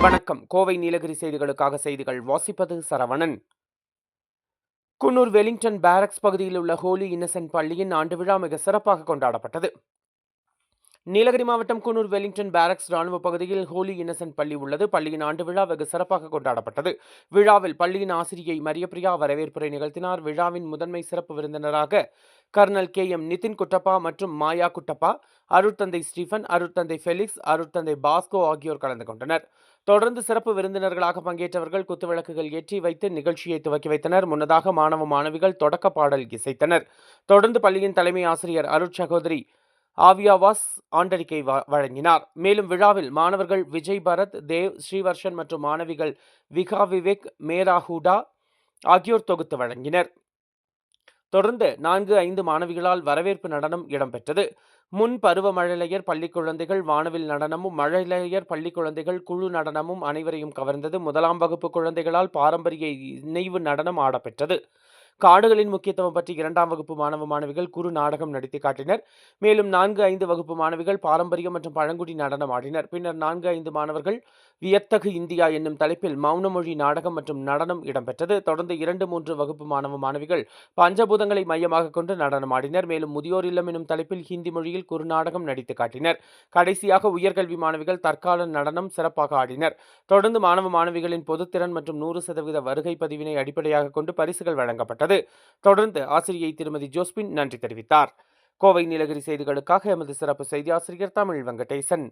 வணக்கம். கோவை நீலகிரி செய்திகளுக்காக செய்திகள் வாசிப்பது சரவணன். குன்னூர் வெலிங்டன் பேரக்ஸ் பகுதியில் உள்ள ஹோலி இன்னசென்ட் பள்ளியின் ஆண்டு விழா மிக சிறப்பாக கொண்டாடப்பட்டது. நீலகிரி மாவட்டம் குன்னூர் வெலிங்டன் பேரக்ஸ் ராணுவ பகுதியில் ஹோலி இன்னசென்ட் பள்ளி உள்ளது. பள்ளியின் ஆண்டு விழா வெகு சிறப்பாக கொண்டாடப்பட்டது. விழாவில் பள்ளியின் ஆசிரியை மரியப்பிரியா வரவேற்புரை நிகழ்த்தினார். விழாவின் முதன்மை சிறப்பு விருந்தினராக colonel K M Nithin Kuttappa மற்றும் மாயா குட்டப்பா அருட்தந்தை ஸ்டீஃபன் அருட்தந்தை ஃபெலிக்ஸ் அருட்தந்தை பாஸ்கோ ஆகியோர் கலந்து கொண்டனர். தொடர்ந்து சிறப்பு விருந்தினர்களாக பங்கேற்றவர்கள் குத்துவிளக்குகள் ஏற்றி வைத்து நிகழ்ச்சியை துவக்கி வைத்தனர். முன்னதாக மாணவ மாணவிகள் தொடக்க பாடல் இசைத்தனர். தொடர்ந்து பள்ளியின் தலைமை ஆசிரியர் அருட் சகோதரி ஆவியாவாஸ் ஆண்டறிக்கை வ- வழங்கினார். மேலும் விழாவில் மாணவர்கள் விஜய் பரத் தேவ் ஸ்ரீவர்ஷன் மற்றும் மாணவிகள் விகா விவேக் மேரா ஹூடா ஆகியோர் தொகுத்து வழங்கினர். தொடர்ந்து நான்கு ஐந்து மாணவிகளால் வரவேற்பு நடனம் இடம்பெற்றது. முன் பருவ மழலையர் பள்ளி குழந்தைகள் வானவில் நடனமும் மழலையர் பள்ளி குழந்தைகள் குழு நடனமும் அனைவரையும் கவர்ந்தது. முதலாம் வகுப்பு குழந்தைகளால் பாரம்பரிய இணைவு நடனம் ஆடப்பெற்றது. காடுகளின் முக்கியத்துவம் பற்றி இரண்டாம் வகுப்பு மாணவ மாணவிகள் குறு நாடகம் நடித்து காட்டினர். மேலும் நான்கு ஐந்து வகுப்பு மாணவிகள் பாரம்பரியம் மற்றும் பழங்குடி நடனம் ஆடினர். பின்னர் நான்கு ஐந்து மாணவர்கள் வியத்தகு இந்தியா என்னும் தலைப்பில் மௌனமொழி நாடகம் மற்றும் நடனம் இடம்பெற்றது. தொடர்ந்து இரண்டு மூன்று வகுப்பு மாணவ மாணவிகள் பஞ்சபூதங்களை மையமாக கொண்டு நடனம் ஆடினர். மேலும் முதியோர் இல்லம் எனும் தலைப்பில் ஹிந்தி மொழியில் குறுநாடகம் நடித்து காட்டினர். கடைசியாக உயர்கல்வி மாணவிகள் தற்கால நடனம் சிறப்பாக ஆடினர். தொடர்ந்து மாணவ மாணவிகளின் பொதுத்திறன் மற்றும் நூறு சதவீத வருகை பதிவினை அடிப்படையாக கொண்டு பரிசுகள் வழங்கப்பட்டது. தொடர்ந்து ஆசிரியை திருமதி ஜோஸ்பின் நன்றி தெரிவித்தார். கோவை நீலகிரி செய்திகளுக்காக எமது சிறப்பு செய்தி ஆசிரியர் தமிழ் வெங்கடேசன்.